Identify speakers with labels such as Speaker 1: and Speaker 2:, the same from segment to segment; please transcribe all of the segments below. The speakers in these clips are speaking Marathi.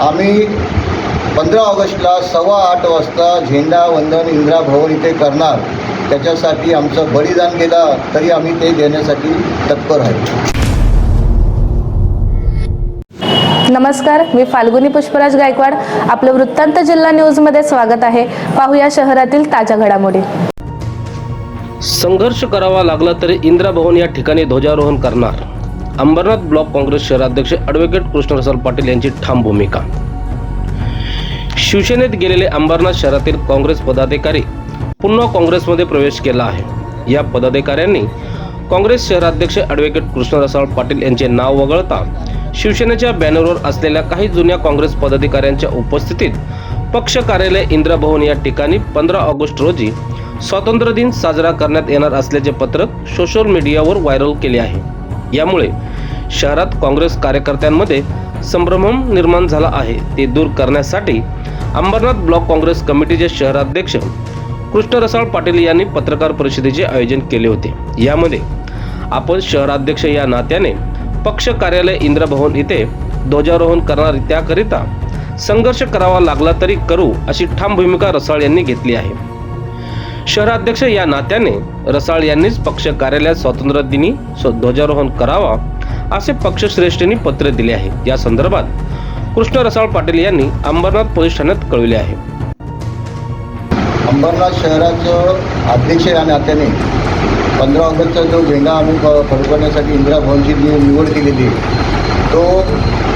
Speaker 1: आम्ही पंधरा ऑगस्टला सव्वा आठ वाजता झेंडा वंदन इंदिरा भवन इथे करणार. त्याच्यासाठी आमचं बलिदान गेला तरी आम्ही ते देण्यासाठी तत्पर आहे.
Speaker 2: नमस्कार मी फाल्गुनी पुष्पराज गायकवाड. आपलं वृत्तांत जिल्हा न्यूजमध्ये स्वागत आहे. पाहूया शहरातील ताज्या घडामोडी.
Speaker 3: संघर्ष करावा लागला तरी इंदिरा भवन या ठिकाणी ध्वजारोहण करणार. अंबरनाथ ब्लॉक काँग्रेस शहराध्यक्ष ॲडव्होकेट कृष्णरसाल पाटील यांची ठाम भूमिका. शिवसेनेत गेलेले अंबरनाथ शहरातील काँग्रेस पदाधिकारी पुन्हा काँग्रेसमध्ये प्रवेश केला आहे. या पदाधिकाऱ्यांनी काँग्रेस शहराध्यक्ष ॲडव्होकेट कृष्णरसाळ पाटील यांचे नाव वगळता शिवसेनेच्या बॅनरवर असलेल्या काही जुन्या काँग्रेस पदाधिकाऱ्यांच्या उपस्थितीत पक्ष कार्यालय इंदिरा भवन या ठिकाणी पंधरा ऑगस्ट रोजी स्वातंत्र्य दिन साजरा करण्यात येणार असल्याचे पत्रक सोशल मीडियावर व्हायरल केले आहे. यामुळे शहरात काँग्रेस कार्यकर्त्यांमध्ये संभ्रम निर्माण झाला आहे. ते दूर करण्यासाठी अंबरनाथ ब्लॉक काँग्रेस कमिटीचे शहराध्यक्ष कृष्ण रसाळ पाटील यांनी पत्रकार परिषदेचे आयोजन केले होते. यामध्ये आपण शहराध्यक्ष या नात्याने पक्ष कार्यालय इंद्रभवन इथे ध्वजारोहण करणार त्याकरिता संघर्ष करावा लागला तरी करू अशी ठाम भूमिका रसाळ यांनी घेतली आहे. शहराध्यक्ष या नात्याने रसाळ यांनीच पक्ष कार्यालयात स्वातंत्र्य दिनी स्व- ध्वजारोहण करावा असे पक्षश्रेष्ठींनी पत्र दिले आहे. या संदर्भात कृष्ण रसाळ पाटील यांनी अंबरनाथ पोलीस ठाण्यात कळविले आहे.
Speaker 1: अंबरनाथ शहराचं अध्यक्ष या नात्याने पंधरा ऑगस्टचा जो झेंडा आम्ही फडकवण्यासाठी इंदिरा भवनची जी निवड केलेली आहे तो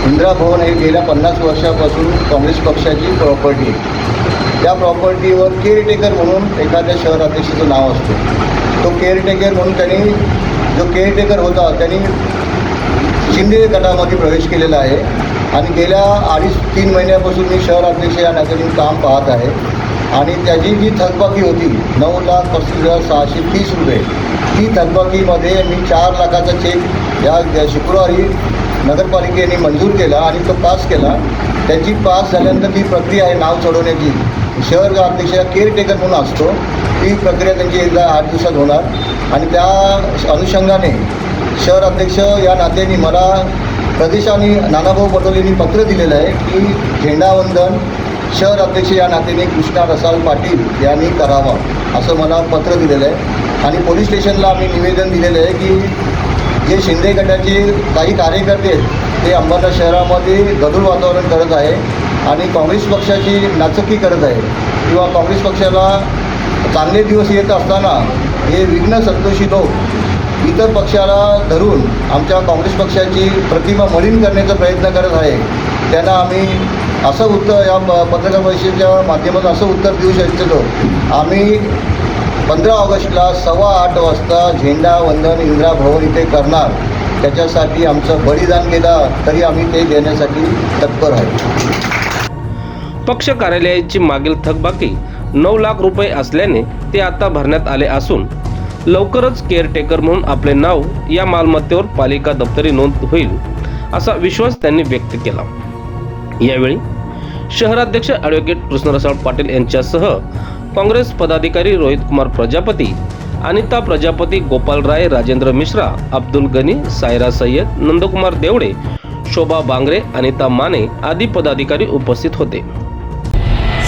Speaker 1: इंदिरा भवन हे गेल्या पन्नास वर्षापासून काँग्रेस पक्षाची प्रॉपर्टी आहे. त्या प्रॉपर्टीवर केअरटेकर म्हणून एखाद्या शहर अध्यक्षाचं नाव असतं. तो केअरटेकर म्हणून त्यांनी जो केअरटेकर होता त्यांनी शिंदे गटामध्ये प्रवेश केलेला आहे. आणि गेल्या अडीच तीन महिन्यापासून मी शहर अध्यक्ष या नात्याने काम पाहत आहे. आणि त्याची जी थकबाकी होती नऊ लाख पस्तीस हजार सहाशे तीस रुपये ती थकबाकीमध्ये मी चार लाखाचा चेक या या शुक्रवारी नगरपालिकेने मंजूर केला आणि तो पास केला. त्याची पास झाल्यानंतर ती प्रक्रिया आहे नाव चढवण्याची. शहर अध्यक्ष केअरटेकर म्हणून असतो ती प्रक्रिया त्यांची एकदा आठ दिवसात होणार. आणि त्या अनुषंगाने शहर अध्यक्ष या नात्याने मला प्रदेश आणि नानाभाऊ पटोलेंनी पत्र दिलेलं आहे की झेंडावंदन शहर अध्यक्ष या नात्याने कृष्णा रसाल पाटील यांनी करावा असं मला पत्र दिलेलं आहे. आणि पोलीस स्टेशनला आम्ही निवेदन दिलेलं आहे की जे शिंदे गटाचे काही कार्यकर्ते आहेत ते अंबरनाथ शहरामध्ये गदूळ वातावरण करत आहे. आणि काँग्रेस पक्षाची नाचकी करत आहे किंवा काँग्रेस पक्षाला चांगले दिवस येत असताना हे विघ्न संतोषी लोक इतर पक्षाला धरून आमच्या काँग्रेस पक्षाची प्रतिमा मलिन करण्याचा प्रयत्न करत आहे. त्यांना आम्ही असं उत्तर या प- पत्रकार परिषदेच्या माध्यमातून असं उत्तर देऊ शकतो आम्ही पंधरा ऑगस्टला सव्वा आठ वाजता झेंडा वंदन इंदिरा भवन इथे करणार. त्याच्यासाठी आमचं बलिदान केलं तरी आम्ही ते देण्यासाठी तत्पर आहे.
Speaker 3: पक्ष कार्यालयाची मागील थकबाकी नऊ लाख रुपये असल्याने ते आता भरण्यात आले असून लवकरच केअरटेकर म्हणून आपले नाव या मालमत्तेवर पालिका दप्तरी नोंद होईल असा विश्वास त्यांनी व्यक्त केला. यावेळी शहराध्यक्ष ॲडव्होकेट कृष्णरसाळ पाटील यांच्यासह काँग्रेस पदाधिकारी रोहित कुमार प्रजापती अनिता प्रजापती गोपाल राय राजेंद्र मिश्रा अब्दुल गनी सायरा सय्यद नंदकुमार देवडे शोभा बांगरे अनिता माने आदी पदाधिकारी उपस्थित होते.